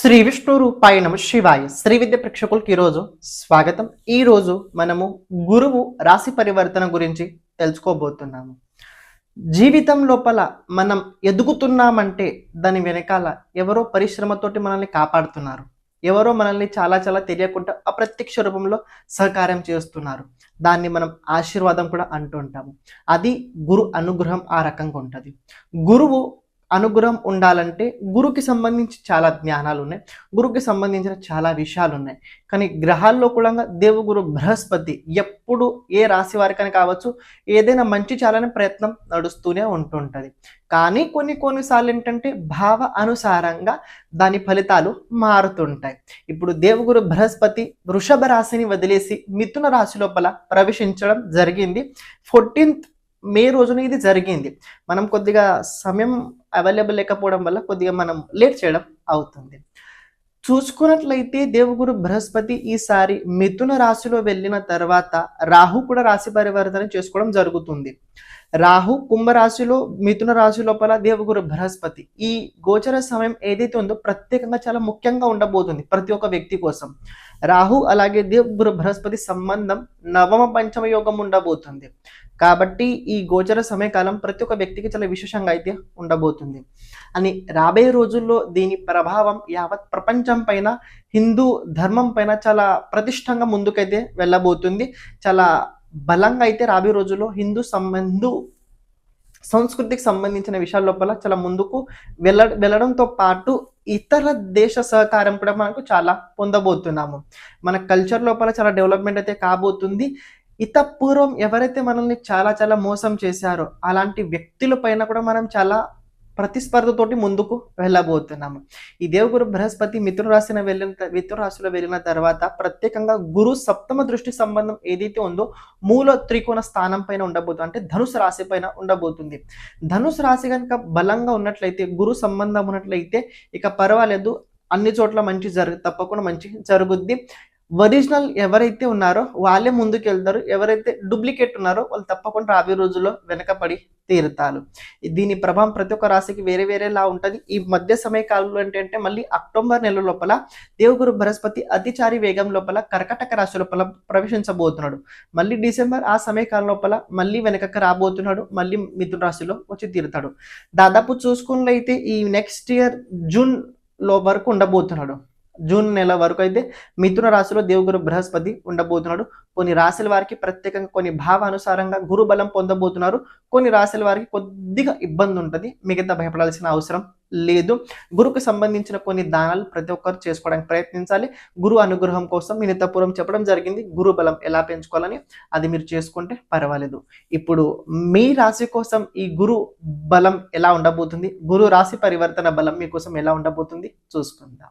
శ్రీ విష్ణు రూపాయ నమ శివాయ. శ్రీ విద్య ప్రేక్షకులకి ఈరోజు స్వాగతం. ఈరోజు మనము గురువు రాశి పరివర్తన గురించి తెలుసుకోబోతున్నాము. జీవితం లోపల మనం ఎదుగుతున్నామంటే దాని వెనకాల ఎవరో పరిశ్రమతోటి మనల్ని కాపాడుతున్నారు. ఎవరో మనల్ని చాలా చాలా తెలియకుండా అప్రత్యక్ష రూపంలో సహకారం చేస్తున్నారు. దాన్ని మనం ఆశీర్వాదం కూడా అంటుంటాము అది గురు అనుగ్రహం ఆ రకంగా ఉంటుంది. గురువు అనుగ్రహం ఉండాలంటే గురుకి సంబంధించి చాలా జ్ఞానాలు ఉన్నాయి గురుకి సంబంధించిన చాలా విషయాలు ఉన్నాయి కానీ గ్రహాల్లో కూడా దేవగురు బృహస్పతి ఎప్పుడు ఏ రాశి వారికని కావచ్చు ఏదైనా మంచి చేయాలనే ప్రయత్నం నడుస్తూనే ఉంటుంటుంది. కానీ కొన్ని కొన్నిసార్లు ఏంటంటే భావ అనుసారంగా దాని ఫలితాలు మారుతుంటాయి. ఇప్పుడు దేవగురు బృహస్పతి వృషభ రాశిని వదిలేసి మిథున రాశి లోపల ప్రవేశించడం జరిగింది. ఫోర్టీన్త్ మే రోజున ఇది జరిగింది. మనం కొద్దిగా సమయం అవైలబుల్ లేకపోవడం వల్ల కొద్దిగా మనం లేట్ చేయడం అవుతుంది. చూసుకున్నట్లయితే దేవగురు బృహస్పతి ఈసారి మిథున రాశిలో వెళ్ళిన తర్వాత రాహు కూడా రాశి పరివర్తన చేసుకోవడం జరుగుతుంది. రాహు కుంభరాశిలో మిథున రాశి లోపల దేవగురు బృహస్పతి ఈ గోచర సమయం ఏదైతే ఉందో ప్రత్యేకంగా చాలా ముఖ్యంగా ఉండబోతుంది ప్రతి ఒక్క వ్యక్తి కోసం. రాహు అలాగే దేవగురు బృహస్పతి సంబంధం నవమ పంచమ యోగం ఉండబోతుంది. కాబట్టి ఈ గోచర సమయకాలం ప్రతి ఒక్క వ్యక్తికి చాలా విశేషంగా అయితే ఉండబోతుంది. అని రాబోయే రోజుల్లో దీని ప్రభావం యావత్ ప్రపంచం పైన హిందూ ధర్మం పైన చాలా ప్రతిష్టంగా ముందుకైతే వెళ్ళబోతుంది. చాలా బలంగా అయితే రాబోయే రోజుల్లో హిందూ సంబంధు హిందూ సంస్కృతికి సంబంధించిన విషయాల లోపల చాలా ముందుకు వెళ్ళ వెళ్ళడంతో పాటు ఇతర దేశ సహకారం కూడా మనకు చాలా పొందబోతున్నాము. మన కల్చర్ లోపల చాలా డెవలప్మెంట్ అయితే కాబోతుంది. ఇత పూర్వం ఎవరైతే మనల్ని చాలా చాలా మోసం చేశారో అలాంటి వ్యక్తుల పైన కూడా మనం చాలా ప్రతిస్పర్ధతోటి ముందుకు వెళ్ళబోతున్నాము. ఈ దేవగురు బృహస్పతి మిథున రాశిన వెళ్ళిన మిథున రాశిలో వెళ్ళిన తర్వాత ప్రత్యేకంగా గురు సప్తమ దృష్టి సంబంధం ఏదైతే ఉందో మూల త్రికోణ స్థానం పైన ఉండబోతుంది అంటే ధనుసు రాశి పైన ఉండబోతుంది. ధనుసు రాశి కనుక బలంగా ఉన్నట్లయితే గురు సంబంధం ఉన్నట్లయితే ఇక పర్వాలేదు. అన్ని చోట్ల మంచి జరుగు తప్పకుండా మంచి జరుగుద్ది. ఒరిజినల్ ఎవరైతే ఉన్నారో వాళ్ళే ముందుకు వెళ్తారు ఎవరైతే డూప్లికేట్ ఉన్నారో వాళ్ళు తప్పకుండా రాబోయే రోజుల్లో వెనకబడి తీరుతారు. దీని ప్రభావం ప్రతి ఒక్క రాశికి వేరే వేరేలా ఉంటుంది. ఈ మధ్య సమయ కాలంలో ఏంటంటే మళ్ళీ అక్టోబర్ నెల లోపల దేవగురు బృహస్పతి అతిచారి వేగం లోపల కర్కటక రాశి లోపల ప్రవేశించబోతున్నాడు. మళ్ళీ డిసెంబర్ ఆ సమయకాలం లోపల మళ్ళీ వెనకకు రాబోతున్నాడు. మళ్ళీ మిథున రాశిలో వచ్చి తీరుతాడు. దాదాపు చూసుకున్నట్లయితే ఈ నెక్స్ట్ ఇయర్ జూన్లో వరకు ఉండబోతున్నాడు. జూన్ నెల వరకు అయితే మిథున రాశిలో దేవుగురు బృహస్పతి ఉండబోతున్నాడు. కొన్ని రాశుల వారికి ప్రత్యేకంగా కొన్ని భావానుసారంగా గురు బలం పొందబోతున్నారు. కొన్ని రాశుల వారికి కొద్దిగా ఇబ్బంది ఉంటుంది. మిగతా భయపడాల్సిన అవసరం లేదు. గురుకు సంబంధించిన కొన్ని దానాలు ప్రతి ఒక్కరు చేసుకోవడానికి ప్రయత్నించాలి. గురు అనుగ్రహం కోసం మినితపురం చెప్పడం జరిగింది. గురు బలం ఎలా పెంచుకోవాలని అది మీరు చేసుకుంటే పర్వాలేదు. ఇప్పుడు మీ రాశి కోసం ఈ గురు బలం ఎలా ఉండబోతుంది? గురు రాశి పరివర్తన బలం మీకోసం ఎలా ఉండబోతుంది? చూసుకుందాం.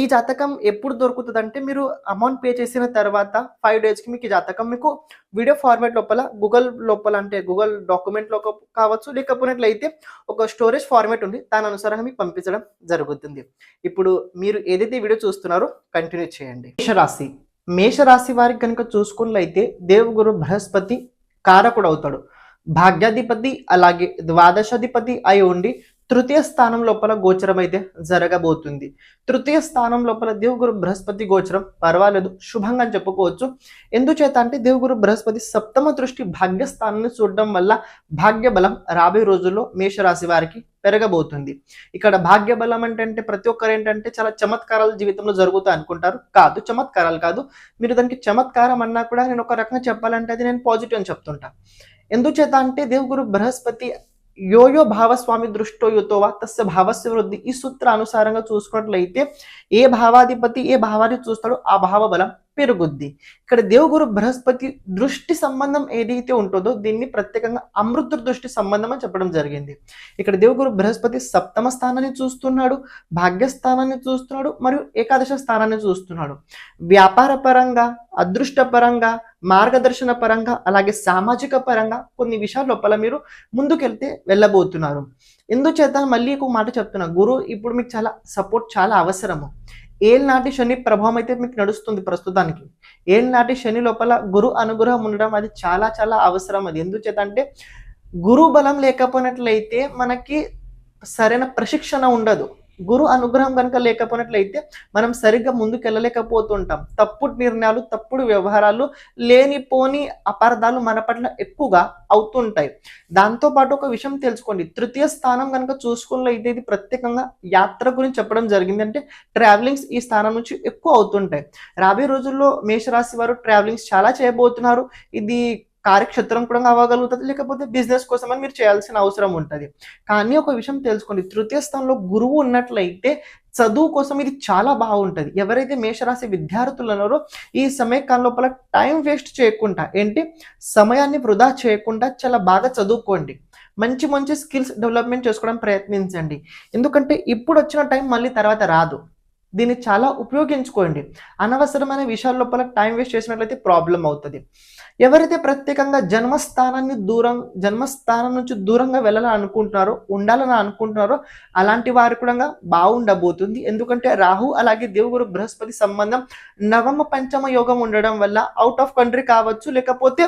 ఈ జాతకం ఎప్పుడు దొరుకుతుంది అంటే మీరు అమౌంట్ పే చేసిన తర్వాత ఫైవ్ డేస్కి మీకు ఈ జాతకం మీకు వీడియో ఫార్మాట్ లోపల గూగుల్ లోపల అంటే గూగుల్ డాక్యుమెంట్లో కావచ్చు లేకపోయినట్లయితే ఒక స్టోరేజ్ ఫార్మాట్ ఉంది. దాని అనుసారంగా మీకు పంపించడం జరుగుతుంది. ఇప్పుడు మీరు ఏదైతే వీడియో చూస్తున్నారో కంటిన్యూ చేయండి. మేషరాశి. మేషరాశి వారికి కనుక చూసుకున్నట్లయితే దేవగురు బృహస్పతి కారకుడు అవుతాడు. భాగ్యాధిపతి అలాగే ద్వాదశాధిపతి అయి ఉండి తృతీయ స్థానం లోపల గోచరం అయితే జరగబోతుంది. తృతీయ స్థానం లోపల దేవుగురు బృహస్పతి గోచరం పర్వాలేదు శుభంగా అని చెప్పుకోవచ్చు. ఎందుచేత అంటే దేవుగురు బృహస్పతి సప్తమ దృష్టి భాగ్యస్థానాన్ని చూడడం వల్ల భాగ్యబలం రాబోయే రోజుల్లో మేషరాశి వారికి పెరగబోతుంది. ఇక్కడ భాగ్యబలం అంటే అంటే ప్రతి ఒక్కరు ఏంటంటే చాలా చమత్కారాలు జీవితంలో జరుగుతాయి అనుకుంటారు. కాదు చమత్కారాలు కాదు. మీరు దానికి చమత్కారం అన్నా కూడా నేను ఒక రకంగా చెప్పాలంటే అది నేను పాజిటివ్ అని చెప్తుంటా. ఎందుచేత అంటే దేవుగురు బృహస్పతి యో యో భావస్వామి దృష్టో యుతోవా తస్య భావస్య వృద్ధి. ఈ సూత్ర అనుసారంగా చూసుకున్నట్లయితే ఏ భావాధిపతి ఏ భావాన్ని చూస్తాడో ఆ భావ బలం పెరుగుద్ది. ఇక్కడ దేవుగురు బృహస్పతి దృష్టి సంబంధం ఏదైతే ఉంటుందో దీన్ని ప్రత్యేకంగా అమృత దృష్టి సంబంధం అని చెప్పడం జరిగింది. ఇక్కడ దేవుగురు బృహస్పతి సప్తమ స్థానాన్ని చూస్తున్నాడు భాగ్యస్థానాన్ని చూస్తున్నాడు మరియు ఏకాదశ స్థానాన్ని చూస్తున్నాడు. వ్యాపార పరంగా అదృష్ట పరంగా మార్గదర్శన పరంగా అలాగే సామాజిక పరంగా కొన్ని విషయాల లోపల మీరు ముందుకెళ్తే వెళ్ళబోతున్నారు. ఎందుచేత మళ్ళీ ఒక మాట చెప్తున్నా. గురువు ఇప్పుడు మీకు చాలా సపోర్ట్ చాలా అవసరము. ఏళ్ళనాటి శని ప్రభావం అయితే మీకు నడుస్తుంది ప్రస్తుతానికి. ఏళ్ళనాటి శని లోపల గురు అనుగ్రహం ఉండడం అది చాలా చాలా అవసరం. అది ఎందుచేత అంటే గురు బలం లేకపోయినట్లయితే మనకి సరైన ప్రశిక్షణ ఉండదు. గురు అనుగ్రహం కనుక లేకపోయినట్లయితే మనం సరిగ్గా ముందుకెళ్ళలేకపోతుంటాం. తప్పుడు నిర్ణయాలు తప్పుడు వ్యవహారాలు లేనిపోని అపార్థాలు మన పట్ల ఎక్కువగా అవుతుంటాయి. దాంతోపాటు ఒక విషయం తెలుసుకోండి. తృతీయ స్థానం కనుక చూసుకున్నట్లయితే ఇది ప్రత్యేకంగా యాత్ర గురించి చెప్పడం జరిగింది అంటే ట్రావెలింగ్స్ ఈ స్థానం నుంచి ఎక్కువ అవుతుంటాయి. రాబోయే రోజుల్లో మేషరాశి వారు ట్రావెలింగ్స్ చాలా చేయబోతున్నారు. ఇది కార్యక్షేత్రం కూడా అవ్వగలుగుతుంది లేకపోతే బిజినెస్ కోసం అని మీరు చేయాల్సిన అవసరం ఉంటుంది. కానీ ఒక విషయం తెలుసుకోండి తృతీయ స్థానంలో గురువు ఉన్నట్లయితే చదువు కోసం ఇది చాలా బాగుంటుంది. ఎవరైతే మేషరాశి విద్యార్థులు ఉన్నారో ఈ సమయకాలం లోపల టైం వేస్ట్ చేయకుండా ఏంటి? సమయాన్ని వృధా చేయకుండా చాలా బాగా చదువుకోండి. మంచి మంచి స్కిల్స్ డెవలప్మెంట్ చేసుకోవడం ప్రయత్నించండి. ఎందుకంటే ఇప్పుడు వచ్చిన టైం మళ్ళీ తర్వాత రాదు. దీన్ని చాలా ఉపయోగించుకోండి. అనవసరమైన విషయాల లోపల టైం వేస్ట్ చేసినట్లయితే ప్రాబ్లం అవుతుంది. ఎవరైతే ప్రత్యేకంగా జన్మస్థానాన్ని దూరం జన్మస్థానం నుంచి దూరంగా వెళ్ళాలని అనుకుంటున్నారో ఉండాలని అనుకుంటున్నారో అలాంటి వారు కూడా బాగుండబోతుంది. ఎందుకంటే రాహు అలాగే దేవుగురు బృహస్పతి సంబంధం నవమ పంచమ యోగం ఉండడం వల్ల అవుట్ ఆఫ్ కంట్రీ కావచ్చు లేకపోతే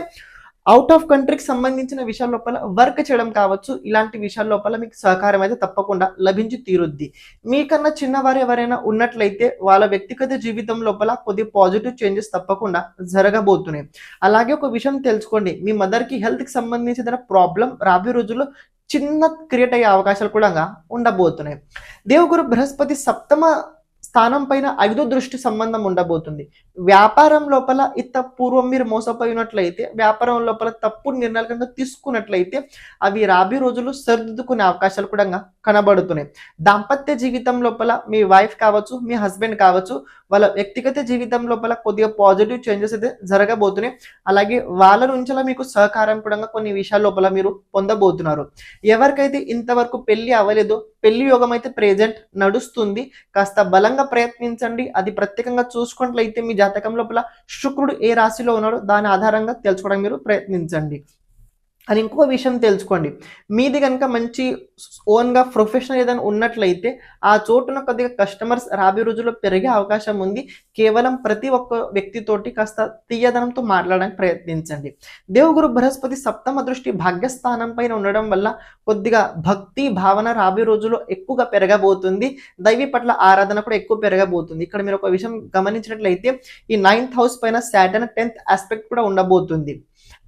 అవుట్ ఆఫ్ కంట్రీకి సంబంధించిన విషయాల లోపల వర్క్ చేయడం కావచ్చు ఇలాంటి విషయాల లోపల మీకు సహకారం అయితే తప్పకుండా లభించి తీరుద్ది. మీకన్నా చిన్నవారు ఎవరైనా ఉన్నట్లయితే వాళ్ళ వ్యక్తిగత జీవితం లోపల కొద్ది పాజిటివ్ చేంజెస్ తప్పకుండా జరగబోతున్నాయి. అలాగే ఒక విషయం తెలుసుకోండి మీ మదర్కి హెల్త్కి సంబంధించిన ప్రాబ్లం రాబోయే రోజుల్లో చిన్న క్రియేట్ అయ్యే అవకాశాలు కూడా ఉండబోతున్నాయి. దేవుగురు బృహస్పతి సప్తమ స్థానం పైన ఐదో దృష్టి సంబంధం ఉండబోతుంది. వ్యాపారం లోపల ఇంత పూర్వం మీరు మోసపోయినట్లయితే వ్యాపారం లోపల తప్పుడు నిర్ణయాలు కనుక తీసుకున్నట్లయితే అవి రాబోయే రోజులు సరిదిద్దుకునే అవకాశాలు కూడా కనబడుతున్నాయి. దాంపత్య జీవితం లోపల మీ వైఫ్ కావచ్చు మీ హస్బెండ్ కావచ్చు వాళ్ళ వ్యక్తిగత జీవితం లోపల కొద్దిగా పాజిటివ్ చేంజెస్ అయితే జరగబోతున్నాయి. అలాగే వాళ్ళ నుంచి మీకు సహకారం కూడా కొన్ని విషయాల లోపల మీరు పొందబోతున్నారు. ఎవరికైతే ఇంతవరకు పెళ్ళి అవ్వలేదో పెళ్ళి యోగం అయితే ప్రెజెంట్ నడుస్తుంది. కాస్త బలంగా ప్రయత్నించండి. అది ప్రత్యేకంగా చూసుకున్నట్లయితే మీ జాతకం లోపల శుక్రుడు ఏ రాశిలో ఉన్నాడో దాని ఆధారంగా తెలుసుకోవడానికి మీరు ప్రయత్నించండి. అని ఇంకో విషయం తెలుసుకోండి. మీది కనుక మంచి ఓన్గా ప్రొఫెషనల్ ఏదైనా ఉన్నట్లయితే ఆ చోటున కొద్దిగా కస్టమర్స్ రాబోయే రోజుల్లో పెరిగే అవకాశం ఉంది. కేవలం ప్రతి ఒక్క వ్యక్తితోటి కాస్త తీయదనంతో మాట్లాడడానికి ప్రయత్నించండి. దేవుగురు బృహస్పతి సప్తమ దృష్టి భాగ్యస్థానం పైన ఉండడం వల్ల కొద్దిగా భక్తి భావన రాబోయే రోజుల్లో ఎక్కువగా పెరగబోతుంది. దైవీ పట్ల ఆరాధన కూడా ఎక్కువ పెరగబోతుంది. ఇక్కడ మీరు ఒక విషయం గమనించినట్లయితే ఈ నైన్త్ హౌస్ పైన సాటర్న్ టెన్త్ ఆస్పెక్ట్ కూడా ఉండబోతుంది.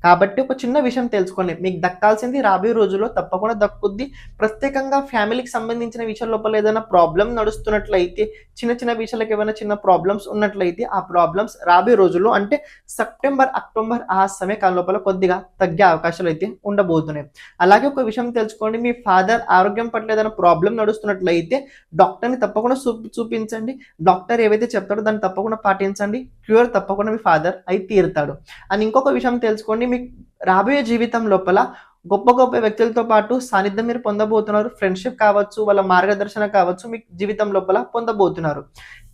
కాబట్టి ఒక చిన్న విషయం తెలుసుకోండి. మీకు దక్కాల్సింది రాబోయే రోజుల్లో తప్పకుండా దక్కుద్ది. ప్రత్యేకంగా ఫ్యామిలీకి సంబంధించిన విషయాల లోపల ఏదైనా ప్రాబ్లం నడుస్తున్నట్లయితే చిన్న చిన్న విషయాలకు ఏమైనా చిన్న ప్రాబ్లమ్స్ ఉన్నట్లయితే ఆ ప్రాబ్లమ్స్ రాబోయే రోజుల్లో అంటే సెప్టెంబర్ అక్టోబర్ ఆ సమయకాలం లోపల కొద్దిగా తగ్గే అవకాశాలు అయితే ఉండబోతున్నాయి. అలాగే ఒక విషయం తెలుసుకోండి. మీ ఫాదర్ ఆరోగ్యం పట్ల ఏదైనా ప్రాబ్లం నడుస్తున్నట్లయితే డాక్టర్ని తప్పకుండా చూపించండి. డాక్టర్ ఏవైతే చెప్తాడో దాన్ని తప్పకుండా పాటించండి. క్యూర్ తప్పకుండా మీ ఫాదర్ అయి తీరుతాడు. అని ఇంకొక విషయం తెలుసుకోండి. మీకు రాబోయే జీవితం లోపల గొప్ప గొప్ప వ్యక్తులతో పాటు సాన్నిధ్యం మీరు పొందబోతున్నారు ఫ్రెండ్షిప్ కావచ్చు వాళ్ళ మార్గదర్శనం కావచ్చు మీ జీవితం లోపల పొందబోతున్నారు.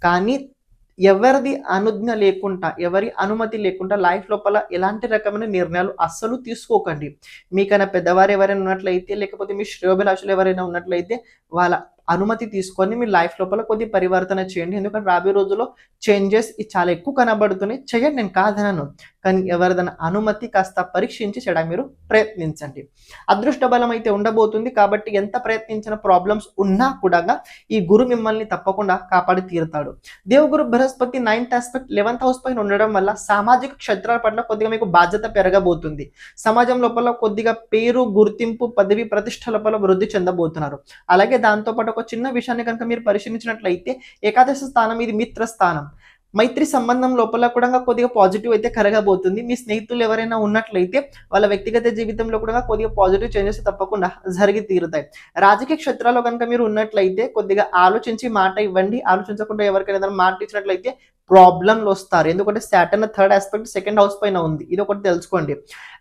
కానీ ఎవరిది అనుజ్ఞ లేకుండా ఎవరి అనుమతి లేకుండా లైఫ్ లోపల ఎలాంటి రకమైన నిర్ణయాలు అస్సలు తీసుకోకండి. మీకైనా పెద్దవారు ఎవరైనా ఉన్నట్లయితే లేకపోతే మీ శ్రేయోభిలాషులు ఎవరైనా ఉన్నట్లయితే వాళ్ళ అనుమతి తీసుకొని మీ లైఫ్ లోపల కొద్ది పరివర్తన చేయండి. ఎందుకంటే రాబోయే రోజుల్లో చేంజెస్ చాలా ఎక్కువ కనబడుతున్నాయి. చేయండి నేను కాదనను. కానీ ఎవరిదైనా అనుమతి కాస్త పరీక్షించి చేయడానికి మీరు ప్రయత్నించండి. అదృష్ట బలం అయితే ఉండబోతుంది కాబట్టి ఎంత ప్రయత్నించిన ప్రాబ్లమ్స్ ఉన్నా కూడా ఈ గురు మిమ్మల్ని తప్పకుండా కాపాడి తీరుతాడు. Devaguru Brihaspati ninth aspect eleventh house పైన ఉండడం వల్ల సామాజిక క్షేత్రాల పట్ల కొద్దిగా మీకు బాధ్యత పెరగబోతుంది. సమాజం లోపల కొద్దిగా పేరు గుర్తింపు పదవి ప్రతిష్ట లోపల వృద్ధి చెందబోతున్నారు. అలాగే దాంతోపాటు ఒక చిన్న విషయాన్ని కనుక మీరు పరిశీలించినట్లయితే ఏకాదశ స్థానం ఇది మిత్ర స్థానం. మైత్రి సంబంధం లోపల కూడా కొద్దిగా పాజిటివ్ అయితే కరగబోతుంది. మీ స్నేహితులు ఎవరైనా ఉన్నట్లయితే వాళ్ళ వ్యక్తిగత జీవితంలో కూడా కొద్దిగా పాజిటివ్ చేంజెస్ తప్పకుండా జరిగి తీరుతాయి. రాజకీయ క్షేత్రాల్లో కనుక మీరు ఉన్నట్లయితే కొద్దిగా ఆలోచించి మాట ఇవ్వండి. ఆలోచించకుండా ఎవరికైనా మాట ఇచ్చినట్లయితే ప్రాబ్లంలు వస్తారు ఎందుకంటే Saturn third aspect second house పైన ఉంది. ఇది ఒకటి తెలుసుకోండి.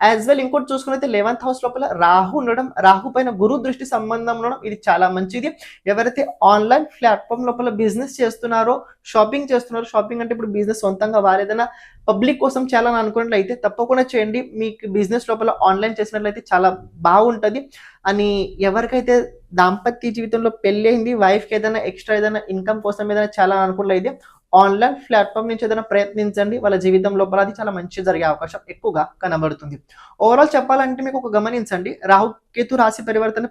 యాజ్ వెల్ ఇంకోటి చూసుకున్నైతే లెవెన్త్ హౌస్ లోపల రాహు ఉండడం రాహు పైన గురు దృష్టి సంబంధం ఉండడం ఇది చాలా మంచిది. ఎవరైతే ఆన్లైన్ ప్లాట్ఫామ్ లోపల బిజినెస్ చేస్తున్నారో షాపింగ్ చేస్తున్నారో షాపింగ్ అంటే ఇప్పుడు బిజినెస్ సొంతంగా వారేదైనా పబ్లిక్ కోసం చేయాలని అనుకున్నట్లయితే తప్పకుండా చేయండి. మీకు బిజినెస్ లోపల ఆన్లైన్ చేసినట్లయితే చాలా బాగుంటుంది. అని ఎవరికైతే దాంపత్య జీవితంలో పెళ్ళి అయింది వైఫ్కి ఏదైనా ఎక్స్ట్రా ఏదైనా ఇన్కమ్ కోసం ఏదైనా చాలా అనుకున్నట్లయితే ఆన్లైన్ ప్లాట్ఫామ్ నుంచి ఏదైనా ప్రయత్నించండి. వాళ్ళ జీవితం లోపల అది చాలా మంచి జరిగే అవకాశం ఎక్కువగా కనబడుతుంది. ఓవరాల్ చెప్పాలంటే మీకు ఒక గమనించండి. రాహు కేతు రాశి పరివర్తన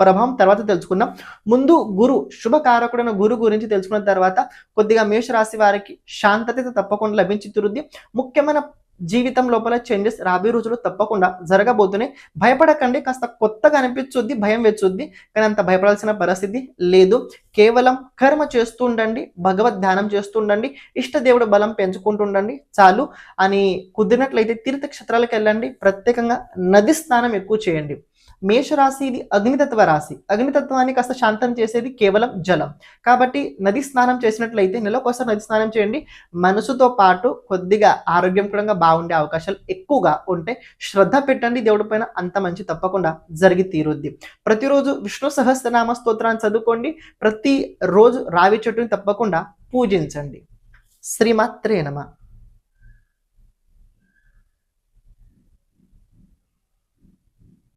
ప్రభావం తర్వాత తెలుసుకుందాం. ముందు గురు శుభకారకుడైన గురు గురించి తెలుసుకున్న తర్వాత కొద్దిగా మేషరాశి వారికి శాంతత తప్పకుండా లభించి తీరుద్ది. ముఖ్యమైన జీవితం లోపల చేంజెస్ రాబోయే రోజులు తప్పకుండా జరగబోతున్నాయి భయపడకండి. కాస్త కొత్తగా అనిపించుద్ది భయం వెచ్చుద్ది కానీ అంత భయపడాల్సిన పరిస్థితి లేదు. కేవలం కర్మ చేస్తూ ఉండండి భగవద్ ధ్యానం చేస్తూ ఉండండి ఇష్ట దేవుడు బలం పెంచుకుంటూ ఉండండి చాలు. అని కుదిరినట్లయితే తీర్థక్షేత్రాలకు వెళ్ళండి. ప్రత్యేకంగా నది స్నానం ఎక్కువ చేయండి. మేషరాశి ఇది అగ్నితత్వ రాశి. అగ్నితత్వాన్ని కాస్త శాంతం చేసేది కేవలం జలం. కాబట్టి నది స్నానం చేసినట్లయితే నెలకోసారి నది స్నానం చేయండి. మనసుతో పాటు కొద్దిగా ఆరోగ్యం కూడా బాగుండే అవకాశాలు ఎక్కువగా ఉంటే శ్రద్ధ పెట్టండి. దేవుడి పైన అంత మంచి తప్పకుండా జరిగి తీరుద్ది. ప్రతిరోజు విష్ణు సహస్రనామ స్తోత్రాన్ని చదువుకోండి. ప్రతి రోజు రావి చెట్టుని తప్పకుండా పూజించండి. శ్రీమాత్రే నమ.